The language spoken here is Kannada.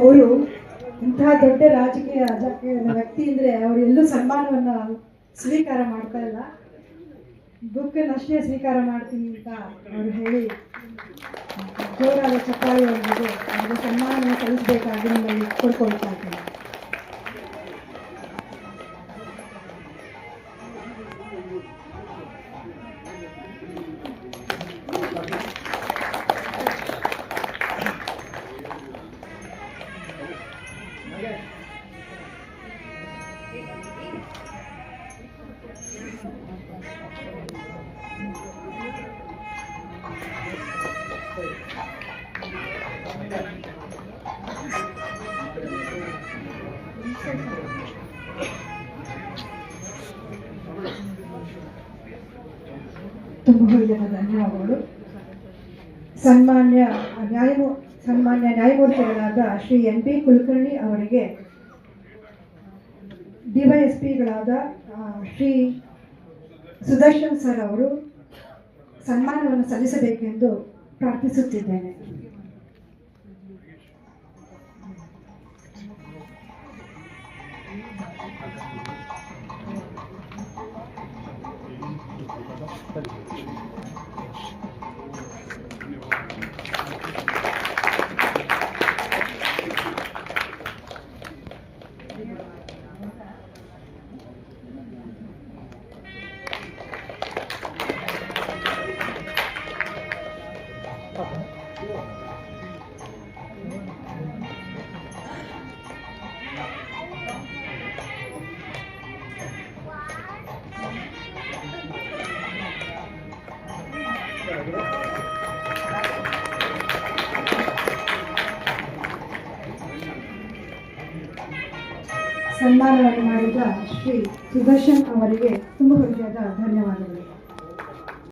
ಅವರು ಇಂತಹ ದೊಡ್ಡ ರಾಜಕೀಯ ರಾಜಕೀಯ ವ್ಯಕ್ತಿ ಅಂದರೆ ಅವರು ಎಲ್ಲೂ ಸನ್ಮಾನವನ್ನ ಸ್ವೀಕಾರ ಮಾಡ್ತಾ ಇಲ್ಲ. ಬುಕ್ಕನ್ನಷ್ಟೇ ಸ್ವೀಕಾರ ಮಾಡ್ತೀನಿ ಅಂತ ಅವರು ಹೇಳಿ ಜೋರಾದ ಚಪ್ಪಾಳಿ ಅವರಿಗೆ ಸನ್ಮಾನವನ್ನು ಸಲ್ಲಿಸಬೇಕಾಗಿ ನಿಮ್ಮಲ್ಲಿ ಕೊಡ್ಕೊಳ್ತಾ ಇದ್ದೀನಿ. ತುಂಬ ಹೃದಯದ ಧನ್ಯವಾದಗಳು ಸನ್ಮಾನ್ಯ ನ್ಯಾಯಮೂ ಸನ್ಮಾನ್ಯ ನ್ಯಾಯಮೂರ್ತಿಗಳಾದ ಶ್ರೀ ಎನ್ ಪಿ ಕುಲಕರ್ಣಿ ಅವರಿಗೆ ಡಿವೈಎಸ್ಪಿಗಳಾದ ಶ್ರೀ ಸುದರ್ಶನ್ ಸರ್ ಅವರು ಸನ್ಮಾನವನ್ನು ಸಲ್ಲಿಸಬೇಕೆಂದು ಪ್ರಾರ್ಥಿಸುತ್ತಿದ್ದೇನೆ. ಸನ್ಮಾನವನ್ನು ಮಾಡಿದ ಶ್ರೀ ಸುದರ್ಶನ್ ಅವರಿಗೆ ತುಂಬ ಹೃದಯದ ಧನ್ಯವಾದಗಳು.